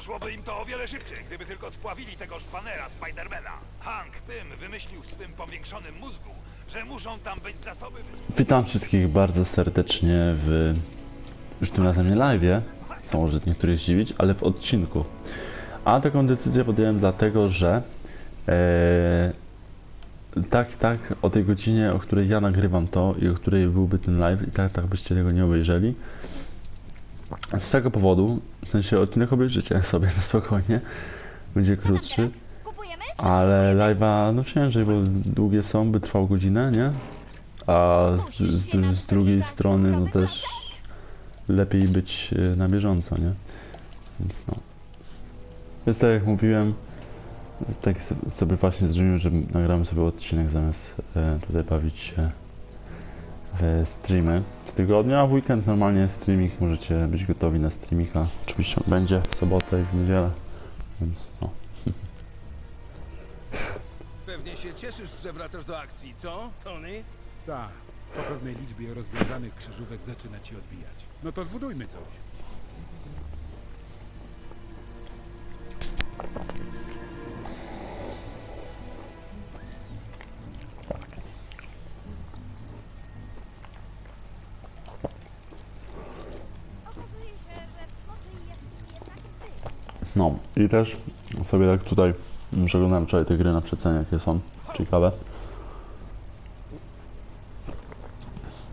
Poszłoby im to o wiele szybciej, gdyby tylko spławili tego szpanera Spidermana. Hank Pym wymyślił w swym powiększonym mózgu, że muszą tam być zasoby... Witam wszystkich bardzo serdecznie w już tym razem nie live, co może niektórych zdziwić, ale w odcinku. A taką decyzję podjąłem dlatego, że e, tak, tak, o tej godzinie, o której ja nagrywam to i o której byłby ten live i tak, tak byście tego nie obejrzeli. Z tego powodu, w sensie odcinek obejrzycie sobie na spokojnie, będzie krótszy. Kupujemy? Ale live'a no ciężej, bo długie są, by trwał godzinę, nie? A z, z, z drugiej strony no też lepiej być e, na bieżąco, nie? Więc no. Więc tak jak mówiłem, tak sobie właśnie zrobiłem, że nagramy sobie odcinek zamiast e, tutaj bawić się streamy w tygodniu, a w weekend normalnie streaming, możecie być gotowi na streamika. Oczywiście on będzie w sobotę i w niedzielę, więc no. Pewnie się cieszysz, że wracasz do akcji, co, Tony? Tak, po pewnej liczbie rozwiązanych krzyżówek zaczyna ci odbijać. No to zbudujmy coś. Też sobie tak tutaj przeglądałem wczoraj te gry na przecenie, jakie są ciekawe.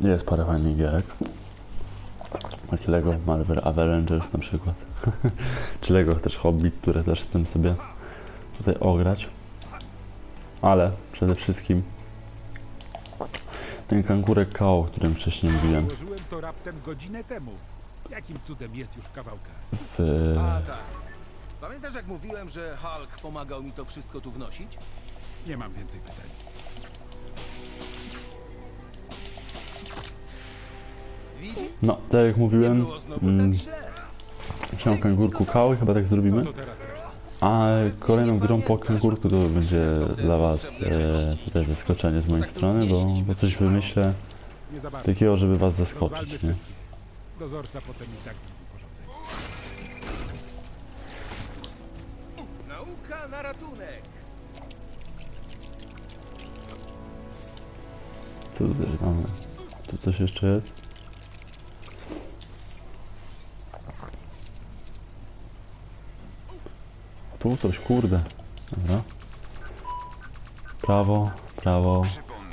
Jest parę fajnych gierek. Takie Lego Marvel Avengers na przykład. Czy Lego też Hobbit, które też chcę sobie tutaj ograć. Ale przede wszystkim ten kangurek KO, o którym wcześniej mówiłem. Złożyłem to raptem godzinę temu. Jakim cudem jest już w kawałkach? W, A tak. Pamiętasz jak mówiłem, że Hulk pomagał mi to wszystko tu wnosić? Nie mam więcej pytań. Widzisz? no, tak jak Nie mówiłem, było znowu mm, tak źle. chciałem kangurku i chyba tak zrobimy. No to teraz reszta. A kolejną grą po kangurku to będzie dla Was e, tutaj zaskoczenie z mojej strony, bo, bo coś wymyślę Nie za bardzo. takiego, żeby Was Rozwalmy zaskoczyć, nie? Dozorca potem i tak na ratunek. Co tutaj mamy? Tu coś jeszcze jest? Tu coś, kurde. Dobra. Prawo, prawo,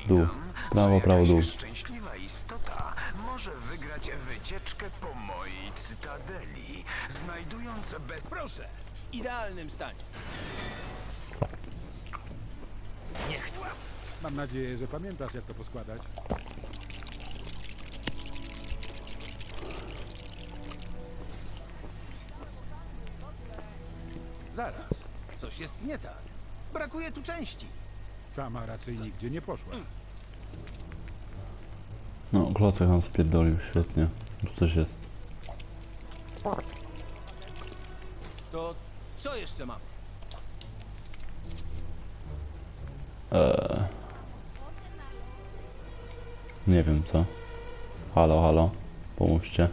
dół. Prawo, prawo, dół. Szczęśliwa istota może wygrać wycieczkę po mojej cytadeli, znajdując be... Proszę, idealnym stanie. Niech to. Mam nadzieję, że pamiętasz jak to poskładać. Zaraz, coś jest nie tak. Brakuje tu części. Sama raczej nigdzie nie poszła. No, klocek nam spierdolił, świetnie. Tu coś jest. To jeszcze mamy? Eee. Nie wiem co. Halo, halo. Pomóżcie.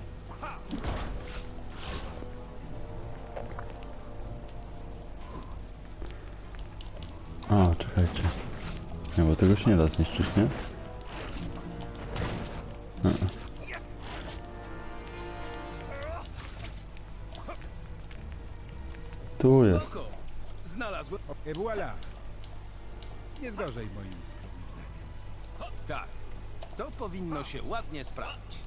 A, czekajcie. Nie, bo tego się nie da zniszczyć, nie? Tu jest. Spoko. Znalazłem. Et voilà! Nie zgorzej moim skromnym zdaniem. Tak. To powinno się ładnie sprawdzić.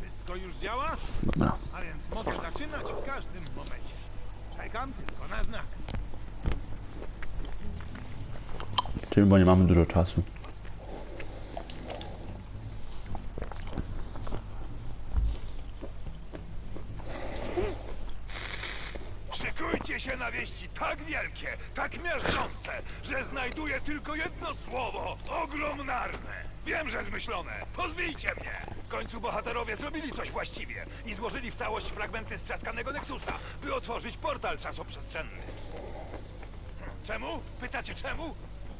Wszystko już działa? Dobra. A więc mogę zaczynać w każdym momencie. Czekam tylko na znak. Czyli bo nie mamy dużo czasu. Szykujcie się na wieści tak wielkie, tak miażdżące, że znajduje tylko jedno słowo oglomnarne. Wiem, że zmyślone. Pozwijcie mnie. W końcu bohaterowie zrobili coś właściwie i złożyli w całość fragmenty strzaskanego Nexusa, by otworzyć portal czasoprzestrzenny. Czemu? Pytacie czemu?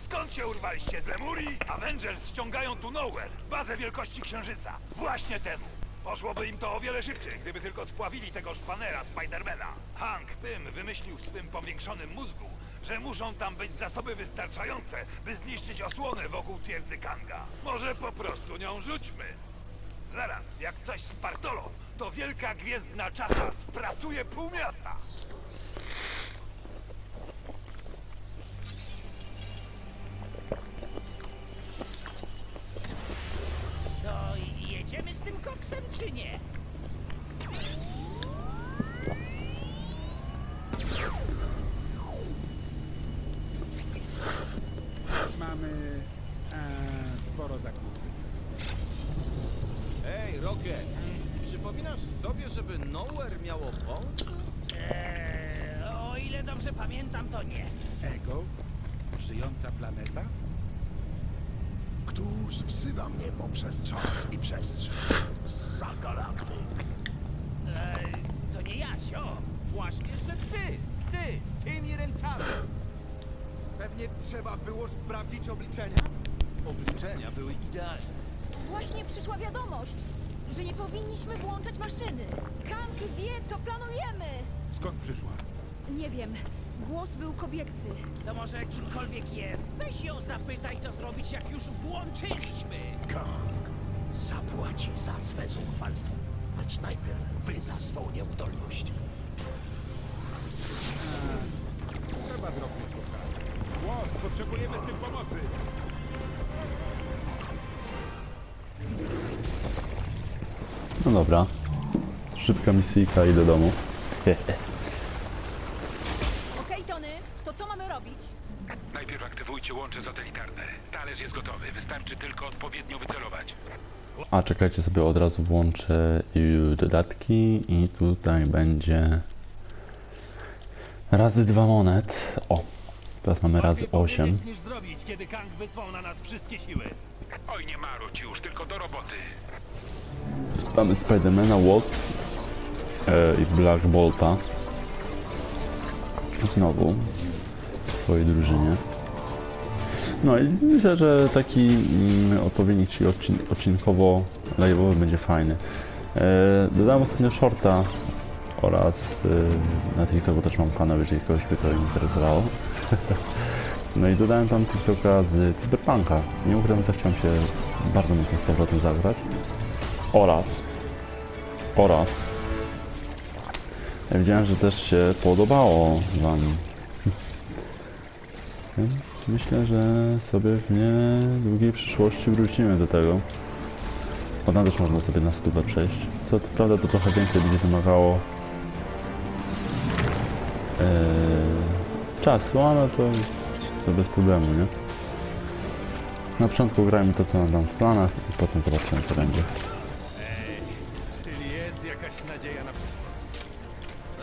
Skąd się urwaliście z Lemurii? Avengers ściągają tu Nowhere, bazę wielkości Księżyca. Właśnie temu. Poszłoby im to o wiele szybciej, gdyby tylko spławili tego szpanera Spidermana. Hank Pym wymyślił w swym powiększonym mózgu, że muszą tam być zasoby wystarczające, by zniszczyć osłonę wokół twierdzy Kanga. Może po prostu nią rzućmy. Zaraz, jak coś spartolą, to wielka gwiezdna czata sprasuje pół miasta. Koksem, czy nie? Mamy e, sporo zakłóceń. Ej, Rocket! Przypominasz sobie, żeby Nowhere miało wąsy? Eee, o ile dobrze pamiętam, to nie. Ego? Żyjąca planeta? Któż wzywa mnie poprzez czas i przestrzeń? Za galaktyk. Eee, to nie ja, zio. Właśnie, że ty! Ty! Tymi ręcami! Pewnie trzeba było sprawdzić obliczenia? Obliczenia były idealne. Właśnie przyszła wiadomość, że nie powinniśmy włączać maszyny. Kang wie, co planujemy. Skąd przyszła? Nie wiem, głos był kobiecy. To może kimkolwiek jest. Weź ją zapytaj, co zrobić, jak już włączyliśmy. Kang zapłaci za swe zuchwalstwo, lecz najpierw wy za swą nieudolność. Trzeba drobnych poprawek. Głos, potrzebujemy z tym pomocy. No dobra. Szybka misyjka i do domu. Okej, Tony, to co mamy robić? Najpierw aktywujcie łącze satelitarne. Talerz jest gotowy, wystarczy tylko odpowiednio wycelować. A czekajcie sobie od razu włączę i dodatki i tutaj będzie razy dwa monet. O, teraz mamy razy 8. niż zrobić, kiedy Kang wysłał na nas wszystkie siły. Oj, nie marudź już, tylko do roboty. Mamy Spidermana, Wasp e, i Black Bolta. Znowu w swojej drużynie. No i myślę, że taki mm, odpowiednik, czyli odcin odcinkowo live'owy będzie fajny. E, dodałem ostatnio shorta oraz e, na TikToku też mam kanał, jeżeli kogoś by to interesowało. No i dodałem tam TikToka z Cyberpunka. Nie ukrywam, że chciałem się bardzo mocno z powrotem zagrać. Oraz oraz ja widziałem, że też się podobało wam. Więc myślę, że sobie w niedługiej przyszłości wrócimy do tego. Potem też można sobie na stówę przejść. Co prawda to trochę więcej będzie wymagało eee, czasu, ale to, to bez problemu, nie? Na początku grajmy to, co mam tam w planach i potem zobaczymy, co będzie.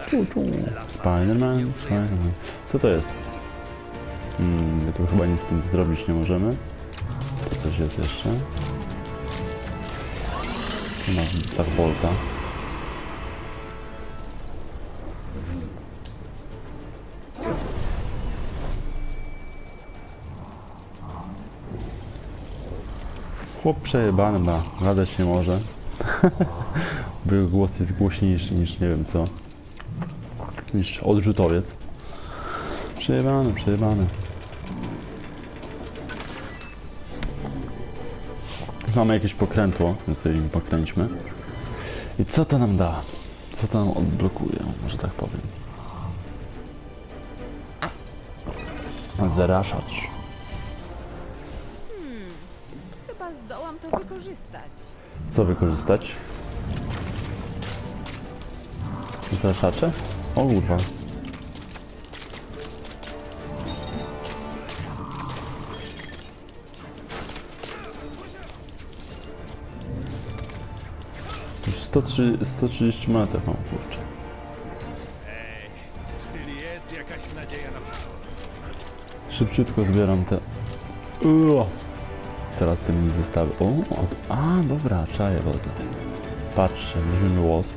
Czyli przyszłość. Spider-Man, Spider-Man. Co to jest? Hmm, my tu chyba nic z tym zrobić nie możemy. To coś jest jeszcze. Tu masz Dark. Chłop przejebany ma, gadać nie może. Jego głos jest głośniejszy niż nie wiem co. Niż odrzutowiec. Przejebane, przejebane. Mamy jakieś pokrętło, więc sobie nim pokręćmy. I co to nam da? Co to nam odblokuje, może tak powiem. Zaraszacz. Co wykorzystać? Zaraszacze? O kurwa. Już 103, 130 metrów mam, kurczę. Szybciutko zbieram te... Ua. Teraz te mini zestawy. O, a dobra, czaję wozę. Patrzę, weźmiemy wasp.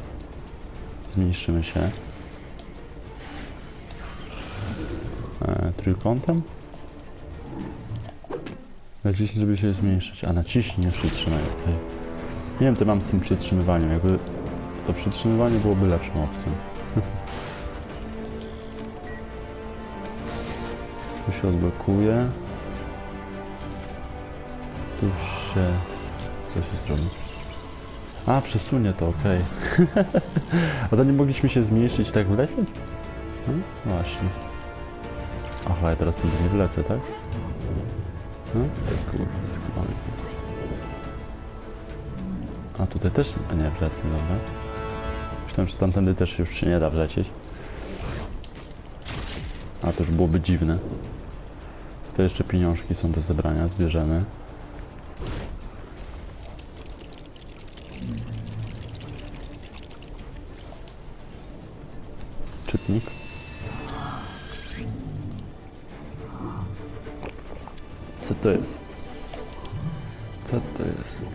Zmniejszymy się. E, trójkątem. Naciśnij, żeby się zmniejszyć. A naciśnij, nie przytrzymaj, okej. Nie wiem co mam z tym przytrzymywaniem, jakby to przytrzymywanie byłoby lepszą opcją. Tu się odblokuje. Się... Co się zrobi? A, przesunie to, okej. A to nie mogliśmy się zmniejszyć tak wlecieć? No, właśnie. Aha, ja teraz nie wlecę, tak? Tak kurwa, skubany. A tutaj też... A nie, wlecę, dobra. Myślałem, że tamtędy też już się nie da wlecieć. A to już byłoby dziwne. To jeszcze pieniążki są do zebrania, zbierzemy. Czytnik. Co to jest? Co to jest?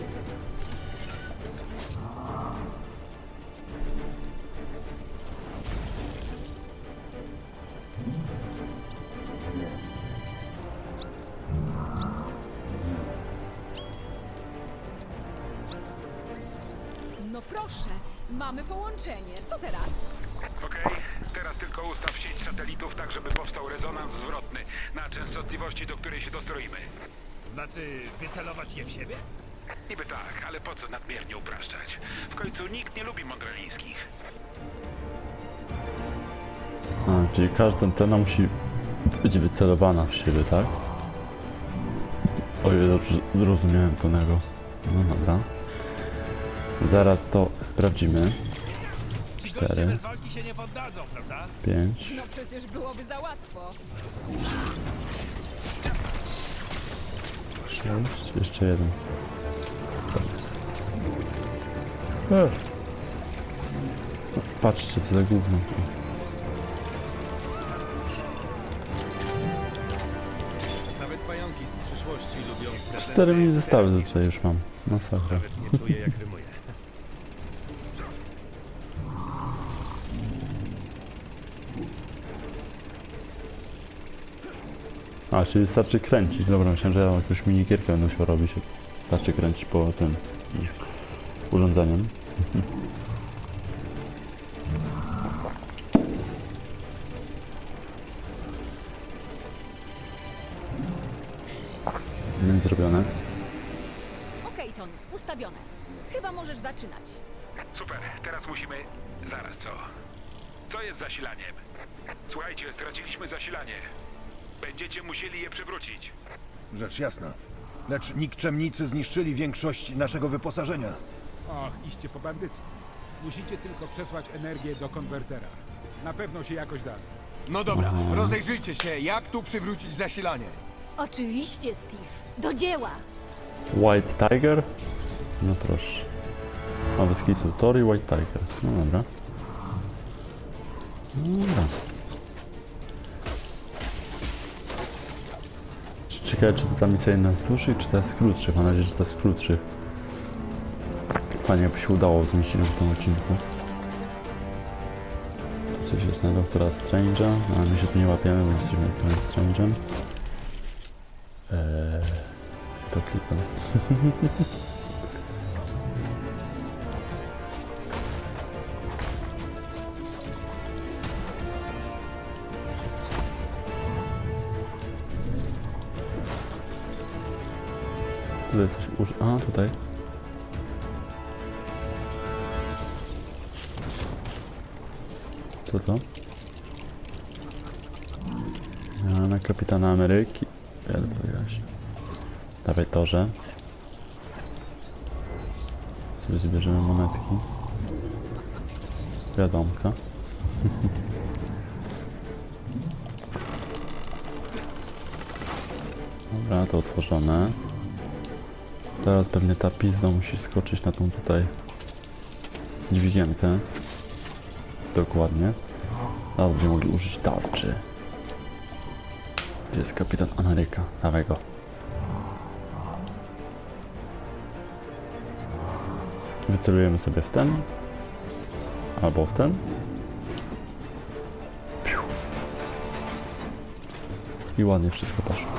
Je w siebie? Niby tak, ale po co nadmiernie upraszczać? W końcu nikt nie lubi mądralińskich. A, czyli każda antena musi być wycelowana w siebie, tak? Ojej, dobrze zrozumiałem Tonego. No dobra. Zaraz to sprawdzimy. Ci Cztery. goście bez walki się nie poddadzą, prawda? Pięć. No przecież byłoby za łatwo. Jeszcze jeden. To jest. Ech. Patrzcie, co za gówno. Nawet pająki z przyszłości lubią prezenty. Cztery mi zestawy tutaj już mam. Masakra. Nawet nie czuję, jak rymuję. A, czyli wystarczy kręcić. Dobra, myślałem, że ja jakąś minigierkę będę musiał robić. Wystarczy kręcić po tym urządzeniem. Rzecz jasna. Lecz nikczemnicy zniszczyli większość naszego wyposażenia. Och, iście po bandycku. Musicie tylko przesłać energię do konwertera. Na pewno się jakoś da. No dobra, rozejrzyjcie się, jak tu przywrócić zasilanie. Oczywiście, Steve. Do dzieła. White Tiger? No proszę. A wyskitu Tori White Tiger. No dobra. No dobra. Ciekawe, czy to ta misja jedna z dłuższych, czy ta z krótszych? Mam nadzieję, że ta z krótszych. Fajnie, jakby się udało zmieścić w tym odcinku. Tu coś jest na doktora Strange'a, no, ale my się tu nie łapiemy, bo jesteśmy doktorem Strange'em. Eee, to klikam. Tutaj coś uż... A, tutaj. Co to? Ja na kapitana Ameryki. Dawaj torze. Sobie zbierzemy monetki. Wiadomka. Dobra, to otworzone. Teraz pewnie ta pizda musi skoczyć na tą tutaj dźwigienkę. Dokładnie. A będziemy mogli użyć tarczy. Gdzie jest kapitan Ameryka? Dawaj go. Wycelujemy sobie w ten. Albo w ten. I ładnie wszystko poszło.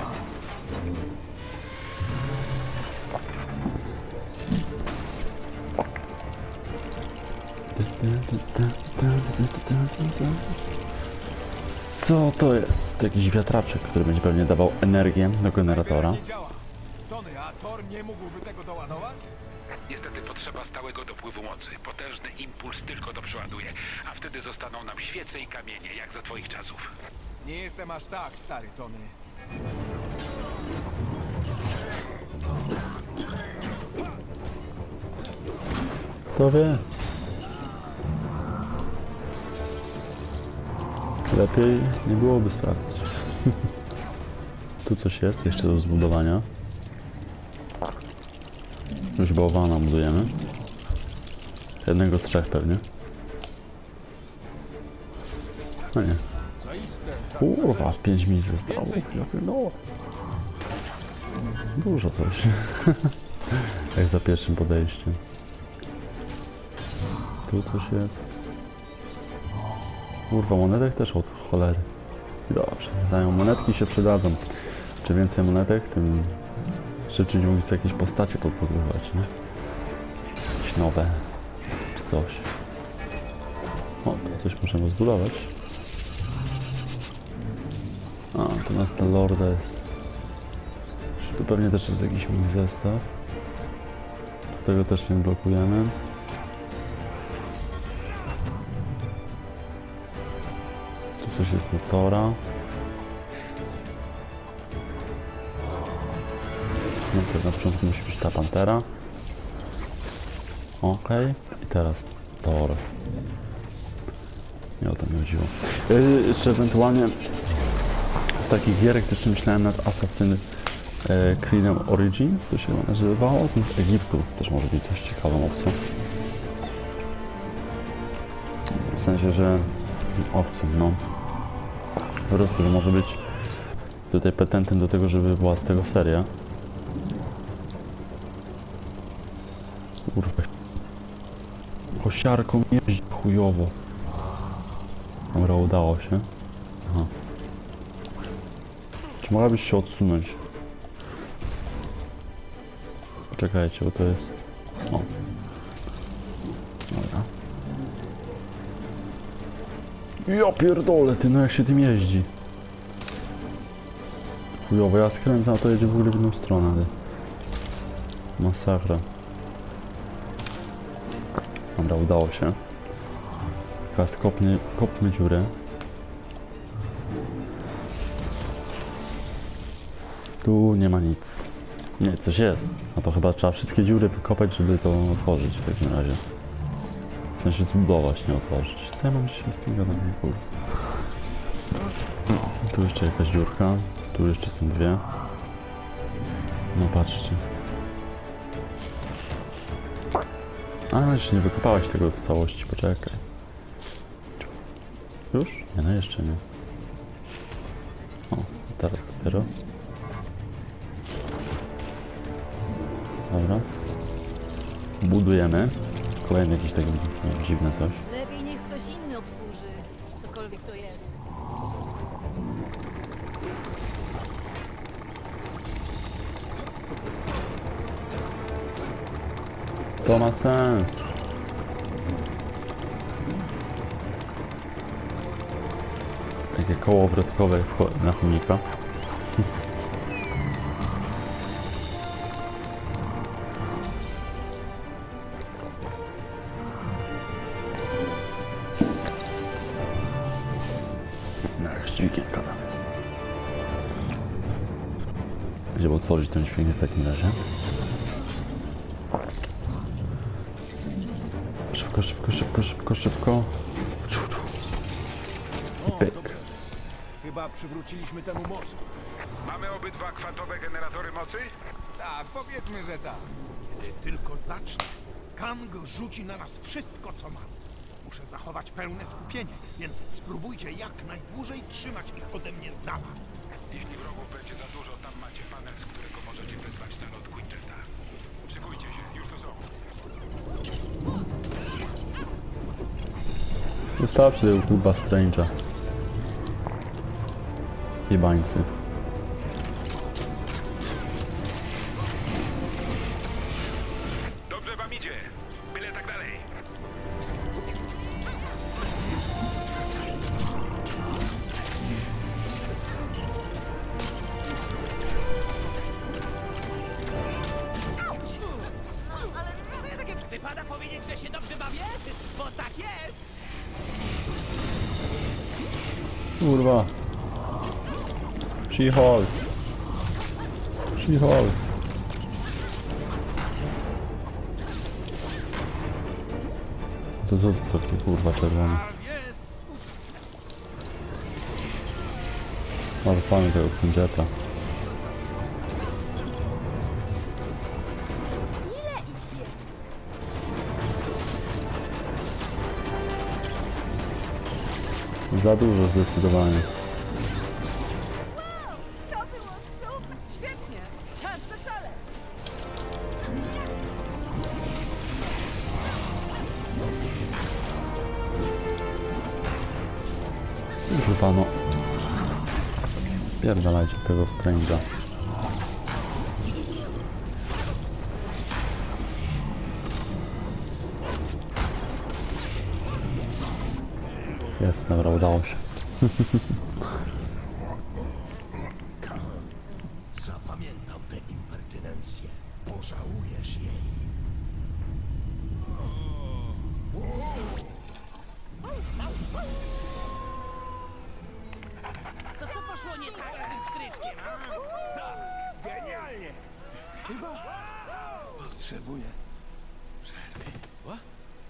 Co to jest? Jakiś wiatraczek, który będzie pewnie dawał energię do generatora. Nie działa. Tony, a Thor nie mógłby tego doładować? Niestety potrzeba stałego dopływu mocy. Potężny impuls tylko to przeładuje, a wtedy zostaną nam świece i kamienie, jak za twoich czasów. Nie jestem aż tak stary, Tony. Kto wie? Lepiej nie byłoby sprawdzać. tu coś jest jeszcze do zbudowania. Już bałwana budujemy. Jednego z trzech pewnie. No nie. Kurwa, 5 minut zostało. Dużo coś. Jak za pierwszym podejściem. Tu coś jest. Kurwa, monetek też od cholery. Dobrze, dają monetki się przydadzą. Czy więcej monetek, tym szybciej mogli sobie jakieś postacie podbudować, nie? Jakieś nowe, czy coś. O, tu coś możemy zbudować. A, tu nas ta lorda jest. Tu pewnie też jest jakiś mini zestaw. Tego też nie blokujemy. Jest na tora. No to na początku musi być ta pantera. Okej. I teraz tor. Nie o to mi chodziło. Yy, jeszcze ewentualnie z takich gierek też myślałem nad Assassin e, Creed Origins, to się nazywało, to z Egiptu też może być dość ciekawą opcją. W sensie, że opcją, no. Po prostu, że może być tutaj petentem do tego, żeby była z tego seria. Kurwa. Kosiarką jeździ chujowo. Dobra, udało się. Aha. Czy mogłabyś się odsunąć? Poczekajcie, bo to jest... O. Ja pierdolę, ty, no jak się tym jeździ. Chujowo, ja skręcam, a to jedzie w ogóle w inną stronę. ale- Masakra. Dobra, udało się. Teraz kopnie, kopmy dziurę. Tu nie ma nic. Nie, coś jest. No to chyba trzeba wszystkie dziury wykopać, żeby to otworzyć w takim razie. W sensie zbudować, nie otworzyć. Co ja mam się z tym gadać? Kur... Tu jeszcze jakaś dziurka. Tu jeszcze są dwie. No patrzcie. A, jeszcze nie wykopałeś tego w całości, poczekaj. Już? Nie, no jeszcze nie. O, teraz dopiero. Dobra. Budujemy. Kolejny jakiś wiem, dziwne coś. Lepiej niech ktoś inny obsłuży, cokolwiek to jest. To ma sens. Takie koło obrotkowe wcho- na chomika. Otworzyć ten dźwignię w takim razie? Szybko, szybko, szybko, szybko, szybko. Ciu, ciu. I pyk. Chyba przywróciliśmy temu moc. Mamy obydwa kwantowe generatory mocy? Tak, powiedzmy, że tak. Kiedy tylko zacznę, Kang rzuci na nas wszystko, co mam. Muszę zachować pełne skupienie, więc spróbujcie jak najdłużej trzymać ich ode mnie z dala. Jeśli wrogów będzie za dużo, Wystarczy tego kluba Strange'a. Jebańcy. She-Hulk. She-Hulk. To co to taki kurwa czerwony? Ale fajny tego kędzieta. Za dużo zdecydowanie. Tego Strange'a. Pstryczkiem, a? Genialnie! Potrzebuję przerwy.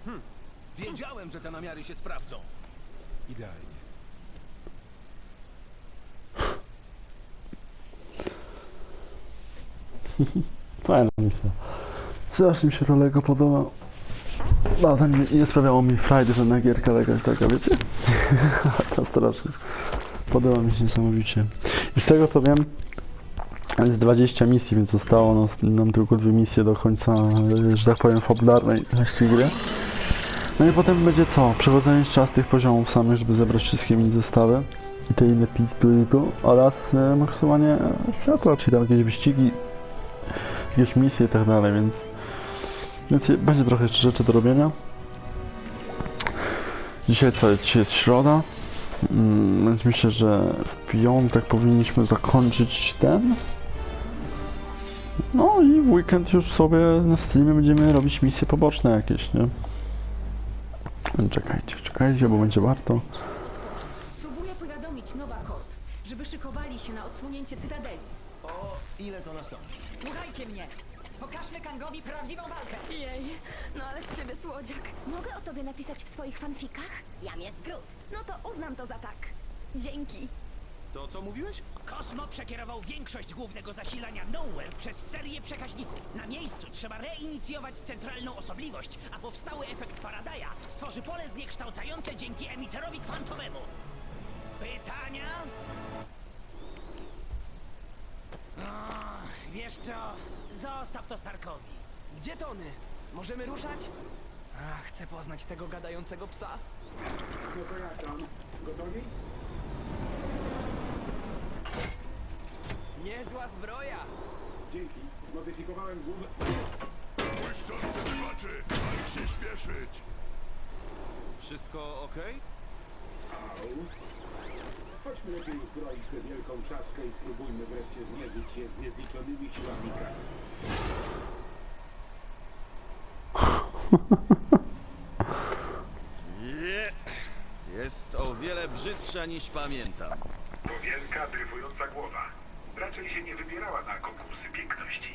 Hm. Wiedziałem, że te namiary się sprawdzą. Idealnie. Mi się. Strasznie mi się to Lego podoba. No, to nie, nie sprawiało mi frajdy żadna gierka jakaś taka, wiecie? to strasznie. Podoba mi się niesamowicie. Z tego co wiem, jest 20 misji, więc zostało nas, nam tylko dwie misje do końca, że tak powiem, fabularnej części gry. No i potem będzie co? Przechodzenie czas tych poziomów samych, żeby zebrać wszystkie mini zestawy i te inne tu i tu oraz e, maksowanie światła, czyli tam jakieś wyścigi, jakieś misje i tak dalej, więc, więc będzie trochę jeszcze rzeczy do robienia. Dzisiaj co? Dzisiaj jest środa, mm, więc myślę, że w piątek powinniśmy zakończyć ten. No i w weekend już sobie na streamie będziemy robić misje poboczne jakieś, nie? Czekajcie, czekajcie, bo będzie warto. Spróbuję powiadomić Nowa Corp, żeby szykowali się na odsłonięcie Cytadeli. O ile to nastąpi? Słuchajcie mnie! Pokażmy Kangowi prawdziwą walkę! Jej, no ale z ciebie słodziak. Mogę o tobie napisać w swoich fanfikach? Jam jest Groot. No to uznam to za tak. Dzięki. To co mówiłeś? Kosmo przekierował większość głównego zasilania Nowhere przez serię przekaźników. Na miejscu trzeba reinicjować centralną osobliwość, a powstały efekt Faradaya stworzy pole zniekształcające dzięki emiterowi kwantowemu. Pytania? O, wiesz co? Zostaw to Starkowi. Gdzie Tony? Możemy ruszać? A, chcę poznać tego gadającego psa. No to jak tam? Gotowi? Niezła zbroja! Dzięki. Zmodyfikowałem głowę. Błyszczące wybaczy, ale się śpieszyć. Wszystko okej? Au. Lepiej uzbroić tę wielką czaszkę i spróbujmy wreszcie zmierzyć się z niezliczonymi siłami. Je, jest o wiele brzydsza niż pamiętam. To wielka, dryfująca głowa. Raczej się nie wybierała na konkursy piękności.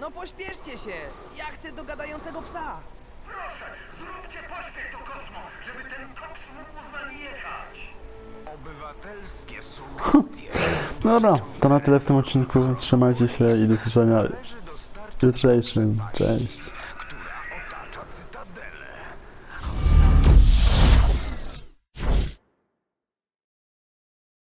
No pośpieszcie się! Ja chcę do gadającego psa! Obywatelskie sugestie. Dobra, to na tyle w tym odcinku. Trzymajcie się i do w jutrzejszym. Cześć.